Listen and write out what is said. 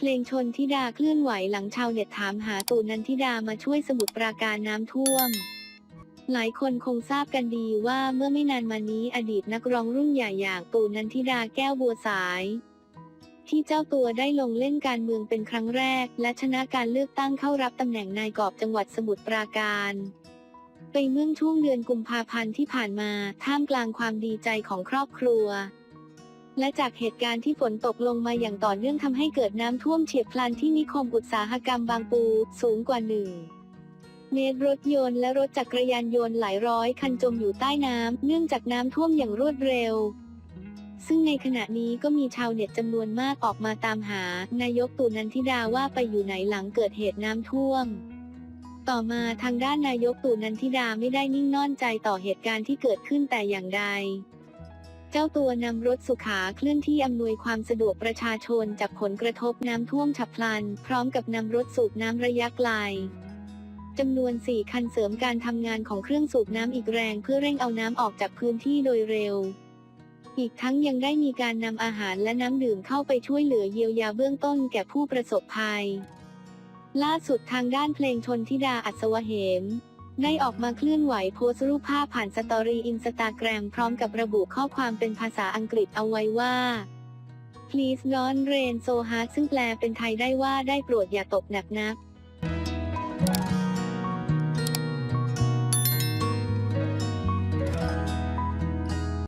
เพลงชนทิดาเคลื่อนไหวหลังชาวเน็ตถามหาตูนันทิดามาช่วยสมุทรปราการน้ำท่วม หลายคนคงทราบกันดีว่าเมื่อไม่นานมานี้อดีตนักร้องรุ่นใหญ่อย่างตูนันทิดาแก้วบัวสาย ที่เจ้าตัวได้ลงเล่นการเมืองเป็นครั้งแรก และชนะการเลือกตั้งเข้ารับตำแหน่งนายกอบจังหวัดสมุทรปราการไปเมื่อช่วงเดือนกุมภาพันธ์ที่ผ่านมาท่ามกลางความดีใจของครอบครัว และจากเหตุการณ์ที่ฝนตกลงมาอย่างต่อเนื่องทำให้เกิดน้ำท่วมเฉียบพลันที่นิคมอุตสาหกรรมบางปู สูงกว่าหนึ่งเมตรรถยนต์และรถจักรยานยนต์หลายร้อยคันจมอยู่ใต้น้ำเนื่องจากน้ำท่วมอย่างรวดเร็ว ซึ่งในขณะนี้ก็มีชาวเน็ตจำนวนมากออกมาตามหา นายกตู่นันทิดาว่าไปอยู่ไหนหลังเกิดเหตุน้ำท่วม ต่อมาทางด้านนายกตู่นันทิดาไม่ได้นิ่งนอนใจต่อเหตุการณ์ที่เกิดขึ้นแต่อย่างใด เจ้าตัวนำรถสุขาเคลื่อนที่อำนวยความสะดวกประชาชนจากผลกระทบน้ำท่วมฉับพลัน พร้อมกับนำรถสูบน้ำระยะไกลจำนวน 4 คันเสริมการทำงานของเครื่องสูบน้ำอีกแรงเพื่อเร่งเอาน้ำออกจากพื้นที่โดยเร็ว อีกทั้งยังได้มีการนำอาหารและน้ำดื่มเข้าไปช่วยเหลือเยียวยาเบื้องต้นแก่ผู้ประสบภัย ล่าสุดทางด้านเพลงชนทิดาอัศวเหม ได้ออกมาเคลื่อนไหวโพสต์รูปภาพผ่านสตอรี่อินสตาแกรมพร้อมกับระบุข้อความเป็นภาษาอังกฤษเอาไว้ว่า please don't rain so hard ซึ่งแปลเป็นไทยได้ว่าได้โปรดอย่าตกหนักนัก